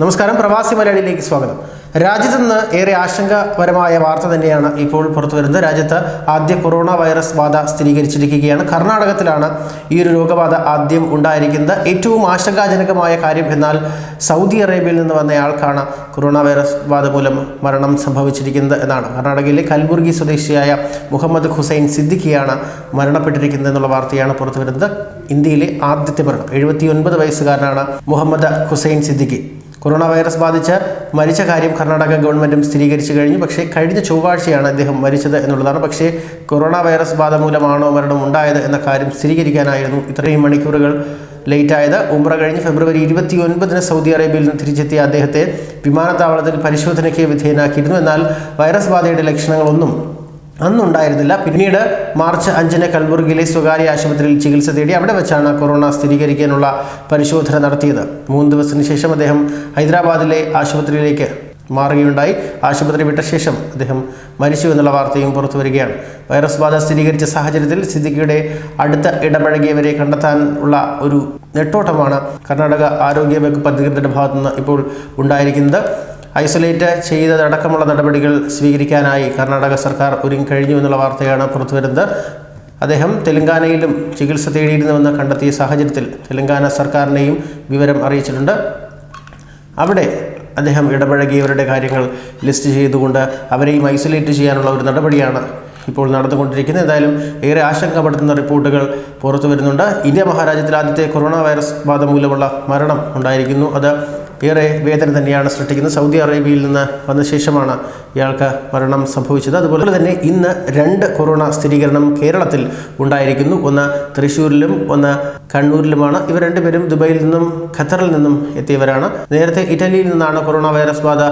നമസ്കാരം പ്രവാസി മലയാളിയിലേക്ക് സ്വാഗതം. രാജ്യത്ത് നിന്ന് ഏറെ ആശങ്കപരമായ വാർത്ത തന്നെയാണ് ഇപ്പോൾ പുറത്തു വരുന്നത്. രാജ്യത്ത് ആദ്യ കൊറോണ വൈറസ് ബാധ സ്ഥിരീകരിച്ചിരിക്കുകയാണ്. കർണാടകത്തിലാണ് ഈ ഒരു രോഗബാധ ആദ്യം ഉണ്ടായിരിക്കുന്നത്. ഏറ്റവും ആശങ്കാജനകമായ കാര്യം എന്നാൽ സൗദി അറേബ്യയിൽ നിന്ന് വന്നയാൾക്കാണ് കൊറോണ വൈറസ് ബാധ മൂലം മരണം സംഭവിച്ചിരിക്കുന്നത് എന്നാണ്. കർണാടകയിലെ കൽബുർഗി സ്വദേശിയായ മുഹമ്മദ് ഹുസൈൻ സിദ്ദിഖിയാണ് മരണപ്പെട്ടിരിക്കുന്നത് എന്നുള്ള വാർത്തയാണ് പുറത്തു വരുന്നത്. ഇന്ത്യയിലെ ആദ്യത്തെ മരണം. എഴുപത്തിയൊൻപത് വയസ്സുകാരനാണ് മുഹമ്മദ് ഹുസൈൻ സിദ്ദിഖി. കൊറോണ വൈറസ് ബാധിച്ച് മരിച്ച കാര്യം കർണാടക ഗവൺമെന്റും സ്ഥിരീകരിച്ചു കഴിഞ്ഞു. പക്ഷേ കഴിഞ്ഞ ചൊവ്വാഴ്ചയാണ് അദ്ദേഹം മരിച്ചത് എന്നുള്ളതാണ്. പക്ഷേ കൊറോണ വൈറസ് ബാധ മൂലമാണോ മരണം ഉണ്ടായത് എന്ന കാര്യം സ്ഥിരീകരിക്കാനായിരുന്നു ഇത്രയും മണിക്കൂറുകൾ ലേറ്റായത്. ഉംറ കഴിഞ്ഞ് ഫെബ്രുവരി ഇരുപത്തി ഒൻപതിന് സൗദി അറേബ്യയിൽ നിന്ന് തിരിച്ചെത്തിയ അദ്ദേഹത്തെ വിമാനത്താവളത്തിൽ പരിശോധനയ്ക്ക് വിധേയനാക്കിയിരുന്നു. എന്നാൽ വൈറസ് ബാധയുടെ ലക്ഷണങ്ങളൊന്നും അന്നുണ്ടായിരുന്നില്ല. പിന്നീട് മാർച്ച് അഞ്ചിന് കൽബുർഗിലെ സ്വകാര്യ ആശുപത്രിയിൽ ചികിത്സ തേടി അവിടെ വെച്ചാണ് കൊറോണ സ്ഥിരീകരിക്കാനുള്ള പരിശോധന നടത്തിയത്. മൂന്ന് ദിവസത്തിന് ശേഷം അദ്ദേഹം ഹൈദരാബാദിലെ ആശുപത്രിയിലേക്ക് മാറുകയുണ്ടായി. ആശുപത്രി വിട്ട ശേഷം അദ്ദേഹം മരിച്ചു എന്നുള്ള വാർത്തയും പുറത്തു വരികയാണ്. വൈറസ് ബാധ സ്ഥിരീകരിച്ച സാഹചര്യത്തിൽ സിദ്ദിഖിയുടെ അടുത്ത ഇടപഴകിയവരെ കണ്ടെത്താൻ ഉള്ള ഒരു നെട്ടോട്ടമാണ് കർണാടക ആരോഗ്യ വകുപ്പ് അധികൃതരുടെ ഭാഗത്തുനിന്ന് ഇപ്പോൾ ഉണ്ടായിരിക്കുന്നത്. ഐസൊലേറ്റ് ചെയ്തതടക്കമുള്ള നടപടികൾ സ്വീകരിക്കാനായി കർണാടക സർക്കാർ ഒരുങ്ങി കഴിഞ്ഞു എന്നുള്ള വാർത്തയാണ് പുറത്തുവരുന്നത്. അദ്ദേഹം തെലങ്കാനയിലും ചികിത്സ തേടിയിരുന്നുവെന്ന് കണ്ടെത്തിയ സാഹചര്യത്തിൽ തെലങ്കാന സർക്കാരിനെയും വിവരം അറിയിച്ചിട്ടുണ്ട്. അവിടെ അദ്ദേഹം ഇടപഴകിയവരുടെ കാര്യങ്ങൾ ലിസ്റ്റ് ചെയ്തുകൊണ്ട് അവരെയും ഐസൊലേറ്റ് ചെയ്യാനുള്ള ഒരു നടപടിയാണ് ഇപ്പോൾ നടന്നുകൊണ്ടിരിക്കുന്നത്. എന്തായാലും ഏറെ ആശങ്കപ്പെടുത്തുന്ന റിപ്പോർട്ടുകൾ പുറത്തു വരുന്നുണ്ട് ഇന്ത്യ മഹാരാജ്യത്തിൽ ആദ്യത്തെ കൊറോണ വൈറസ് ബാധ മൂലമുള്ള മരണം ഉണ്ടായിരിക്കുന്നു. അത് ഏറെ വേദന തന്നെയാണ് സൃഷ്ടിക്കുന്നത്. സൗദി അറേബ്യയിൽ നിന്ന് വന്ന ശേഷമാണ് ഇയാൾക്ക് മരണം സംഭവിച്ചത്. അതുപോലെ തന്നെ ഇന്ന് രണ്ട് കൊറോണ സ്ഥിരീകരണം കേരളത്തിൽ ഉണ്ടായിരിക്കുന്നു. ഒന്ന് തൃശ്ശൂരിലും ഒന്ന് കണ്ണൂരിലുമാണ്. ഇവർ രണ്ടുപേരും ദുബൈയിൽ നിന്നും ഖത്തറിൽ നിന്നും എത്തിയവരാണ്. നേരത്തെ ഇറ്റലിയിൽ നിന്നാണ് കൊറോണ വൈറസ് ബാധ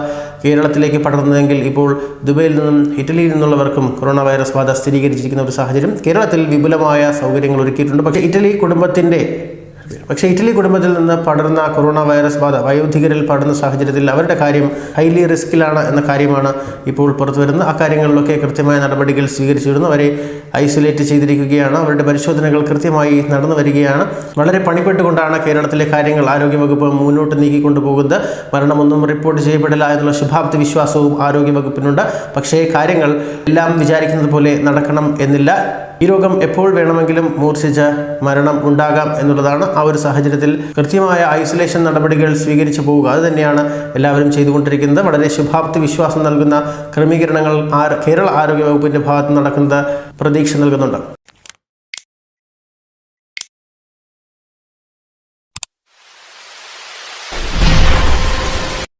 കേരളത്തിലേക്ക് പടർന്നതെങ്കിൽ ഇപ്പോൾ ദുബൈയിൽ നിന്നും ഇറ്റലിയിൽ നിന്നുള്ളവർക്കും കൊറോണ വൈറസ് ബാധ സ്ഥിരീകരിച്ചിരിക്കുന്ന ഒരു സാഹചര്യം കേരളത്തിൽ വിപുലമായ സൗകര്യങ്ങൾ ഒരുക്കിയിട്ടുണ്ട്. പക്ഷേ ഇറ്റലി കുടുംബത്തിന്റെ പക്ഷേ ഇറ്റലി കുടുംബത്തിൽ നിന്ന് പടർന്ന കൊറോണ വൈറസ് ബാധ വയോധികരിൽ പടർന്ന സാഹചര്യത്തിൽ അവരുടെ കാര്യം ഹൈലി റിസ്കിലാണ് എന്ന കാര്യമാണ് ഇപ്പോൾ പുറത്തു വരുന്നത് ആ കാര്യങ്ങളിലൊക്കെ കൃത്യമായ നടപടികൾ സ്വീകരിച്ചു വരുന്നു അവരെ ഐസൊലേറ്റ് ചെയ്തിരിക്കുകയാണ്. അവരുടെ പരിശോധനകൾ കൃത്യമായി നടന്നു വരികയാണ്. വളരെ പണിപ്പെട്ടുകൊണ്ടാണ് കേരളത്തിലെ കാര്യങ്ങൾ ആരോഗ്യവകുപ്പ് മുന്നോട്ട് നീക്കിക്കൊണ്ടുപോകുന്നത്. മരണമൊന്നും റിപ്പോർട്ട് ചെയ്യപ്പെടില്ല എന്നുള്ള ശുഭാപ്തി വിശ്വാസവും ആരോഗ്യവകുപ്പിനുണ്ട്. പക്ഷേ കാര്യങ്ങൾ എല്ലാം വിചാരിക്കുന്നത് പോലെ നടക്കണം എന്നില്ല. ഈ രോഗം എപ്പോൾ വേണമെങ്കിലും മൂർച്ഛിച്ച് മരണം ഉണ്ടാകാം എന്നുള്ളതാണ് ആ ഒരു സാഹചര്യത്തിൽ കൃത്യമായ ഐസൊലേഷൻ നടപടികൾ സ്വീകരിച്ചു പോവുക. അത് തന്നെയാണ് എല്ലാവരും ചെയ്തുകൊണ്ടിരിക്കുന്നത്. വളരെ ശുഭാപ്തി വിശ്വാസം നൽകുന്ന ക്രമീകരണങ്ങൾ കേരള ആരോഗ്യ വകുപ്പിന്റെ ഭാഗത്ത് നടക്കുന്നത് പ്രതീക്ഷ നൽകുന്നുണ്ട്.